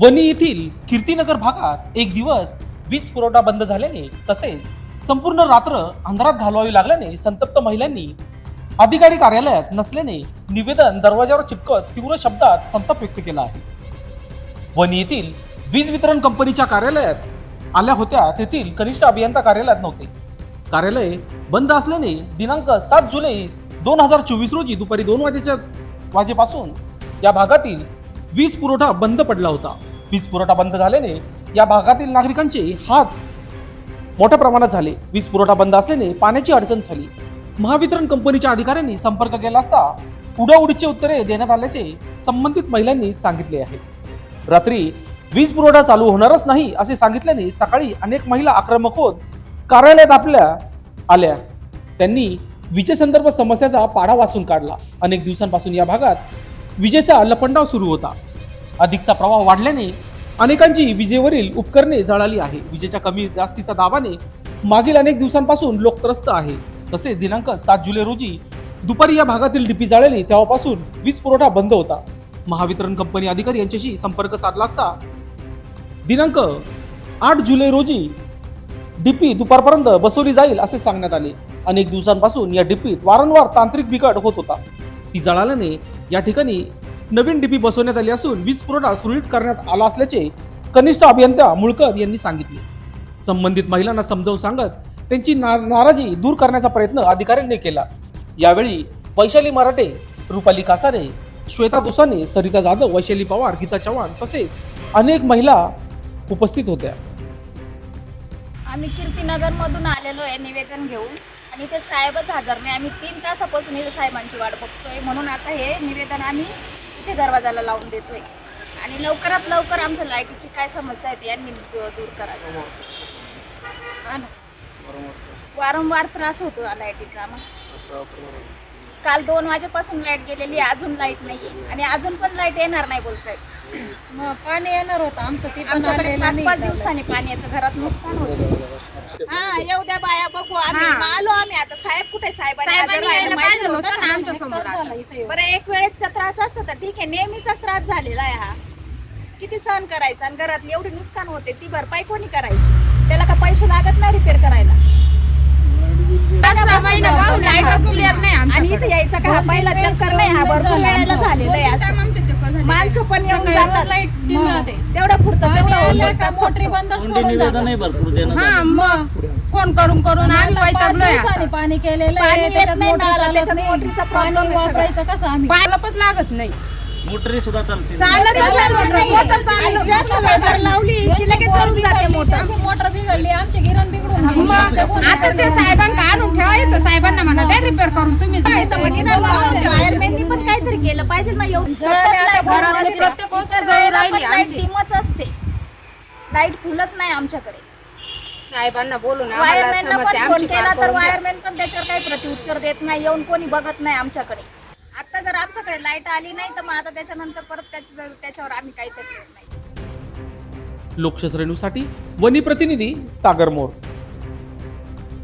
वणी येथील कीर्तीनगर भागात एक दिवस वीज पुरवठा बंद झाल्याने तसेच संपूर्ण रात्र अंधारात घालवावी लागल्याने संतप्त महिलांनी अधिकारी कार्यालयात नसल्याने निवेदन दरवाजावर चिपकत तीव्र शब्दात संताप व्यक्त केला आहे. वणी येथील वीज वितरण कंपनीच्या कार्यालयात आल्या होत्या तेथील कनिष्ठ अभियंता कार्यालयात नव्हते. कार्यालय बंद असल्याने दिनांक सात जुलै दोन हजार चोवीस रोजी दुपारी दोन वाजेच्या वाजेपासून या भागातील वीज पुरवठा बंद पडला होता. वीज पुरवठा बंद झाल्याने या भागातील नागरिकांचे हात मोठ्या प्रमाणात झाले. वीज पुरवठा बंद असल्याने पाण्याची अडचण झाली. महावितरण कंपनीच्या अधिकाऱ्यांनी संपर्क केला असता उडाउडीचे उत्तरे देण्यात आल्याचे संबंधित महिलांनी सांगितले आहे. रात्री वीज पुरवठा चालू होणारच नाही असे सांगितल्याने सकाळी अनेक महिला आक्रमक होत कार्यालयात आपल्या आल्या. त्यांनी विजेसंदर्भ समस्याचा पाढा वाचून काढला. अनेक दिवसांपासून या भागात विजेचा लपंडाव सुरू होता. अधिकचा प्रवाह वाढल्याने अनेकांची विजेवरील उपकरणे जळाली आहे. विजेच्या कमी जास्तीच्या दाबाने मागील अनेक दिवसांपासून लोक त्रस्त आहे. तसेच दिनांक सात जुलै रोजी दुपारी या भागातील डिपी जाळली तेव्हापासून वीज पुरवठा बंद होता. महावितरण कंपनी अधिकारी यांच्याशी संपर्क साधला असता दिनांक आठ जुलै रोजी डीपी दुपारपर्यंत बसवली जाईल असे सांगण्यात आले. अनेक दिवसांपासून या डीपीत वारंवार तांत्रिक बिघाड होत होता. ती जळाल्याने या ठिकाणी नवीन डीपी बसवण्यात आली असून वीज पुरवठा सुरळीत करण्यात आला असल्याचे कनिष्ठ अभियंता मुळकर यांनी सांगितले. संबंधित महिलांना समजावून सांगत त्यांची ना नाराजी दूर करण्याचा प्रयत्न अधिकाऱ्यांनी केला. यावेळी वैशाली मराठे रुपाली कासारे श्वेता दुसाने सरिता जाधव वैशाली पवार गीता चव्हाण तसेच अनेक महिला उपस्थित होत्या. आम्ही कीर्तीनगरमधून आलेलो आहे निवेदन घेऊन. आणि ते साहेबच हजर नाही. आम्ही तीन तासापासून इथे साहेबांची वाट बघतोय. म्हणून आता हे निवेदन आम्ही इथे दरवाजाला लावून देतोय. आणि लवकरात लवकर आमच्या लाईटीची काय समस्या आहे ती यांनी दूर करावी. हा ना. वारंवार त्रास होतो लाईटीचा आम्हाला काल दोन वाजेपासून लाइट गेलेली अजून लाइट नाही आणि अजून पण लाइट येणार नाही बोलतोय. मग पाणी येणार होतं. आमचं ते पण पाच पाच. दिवसांनी पाणी येतं. घरात नुकसान होतं. हा द्या बाया बघू. आम्ही मग आलो आम्ही. आता साहेब कुठे? साहेबांनी हजर साहेबांनी राहायला यायला पाहिजे पाहिजे होतं होतं ना. ना आमच्यासमोर झालं इथे येऊन. बरं एक वेळेचा त्रास असतो तर ठीक आहे. नेहमीचाच त्रास झालेला आहे हा. किती सहन करायचा? आणि घरातली एवढी नुकसान होते ती भरपाई कोणी करायची? त्याला का पैसे लागत नाही रिपेअर करायला? पाच सहा महिने भाऊ लाईटच clear नाही आमच्याकडे. आणि इथे यायचा का? हा पहिला चक्कर नाही हा भरपूर वेळेला झालेला आहे असं. माणसं पण येऊन जातात. तेवढं पुरतं तेवढं होतं. का मोटरी बंदच कोणते पडून निवेदन जातात. आहे भरपूर देण्यात हा. मग. फोन करून करून आम्ही वैतागलोय आता. पाणी केलेलं पाणी आहे येत त्याच्यात नाही मोटर नळाला, चालत त्याच्यात नाही. मोटरीचा पाणी problem आहे सगळा. वापरायचं कसं आम्ही? लागत नाही. मोटरी सुद्धा चालते. चालत लावली की लगेच जळून जाते मोटर. मोटर बिघडली आमचे गिरण बिघडून गेली. आता ते साहेबांना आणून ठेवा येतं साहेबांना म्हणा द्या रिपेअर करून तुम्ही पण काहीतरी केलं पाहिजे ना एवढं जळाले आता प्रत्येक जळून राहिली आमची. डिमच असते. लाइट फुलच नाही आमच्याकडे. साहेबांना बोलून वायरमॅनला पण फोन केला तर वायरमॅन पण त्याच्यावर काही प्रतिउत्तर देत नाही येऊन कोणी बघत नाही आमच्याकडे. आता जर आमच्याकडे लाइट आली नाही तर मग आता त्याच्यानंतर परत त्याच्या त्याच्यावर आम्ही काहीतरी करत नाही. लोकशास्त्रेणूसाठी वनी प्रतिनिधी सागर मोर.